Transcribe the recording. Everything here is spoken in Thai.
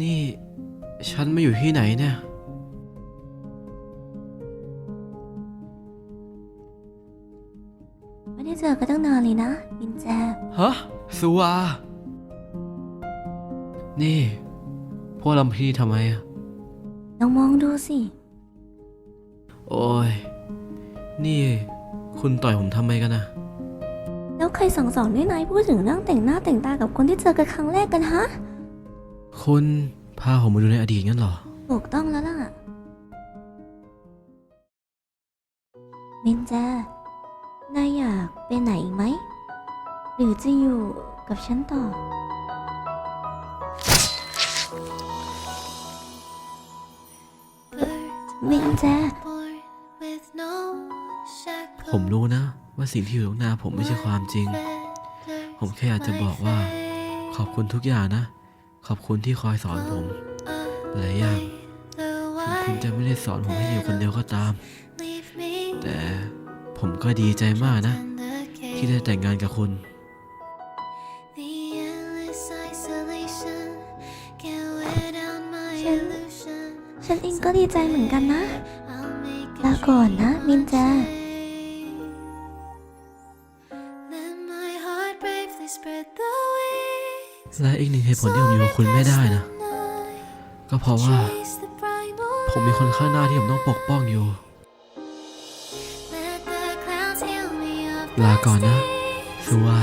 นี่ ฉันมาอยู่ที่ไหนเนี่ย ไม่ได้เจอกันตั้งนานเลยนะมินแจ ฮะสุวา นี่ พวกลำพีทำไมอะลองมองดูสิ โอ้ย นี่ คุณต่อยผมทำไมกันนะแล้วใครสั่งสอนให้นายพูดถึงเรื่องแต่งหน้าแต่งตากับคนที่เจอกันครั้งแรกกันฮะ คุณพาผมมาดูในอดีตงั้นเหรอ ถูกต้องแล้วล่ะ มินแจนายอยากไปไหนอีกไหม หรือจะอยู่กับฉันต่อ มินแจผมรู้นะว่าสิ่งที่อยู่ตรงหน้าผมไม่ใช่ความจริงผมแค่อยากจะบอกว่า ขอบคุณทุกอย่างนะ ขอบคุณที่คอยสอนผม หลายอย่างถึงคุณจะไม่ได้สอนผมให้อยู่คนเดียวก็ตาม แต่ผมก็ดีใจมากนะ ที่ได้แต่งงานกับคุณ ฉันเองก็ดีใจเหมือนกันนะลาก่อนนะ มินแจ และอีกหนึ่งเหตุผลที่ผมอยู่กับคุณไม่ได้นะ ก็เพราะว่า ผมมีคนข้างหน้าที่ผมต้องปกป้องอยู่ ลาก่อนนะสัวา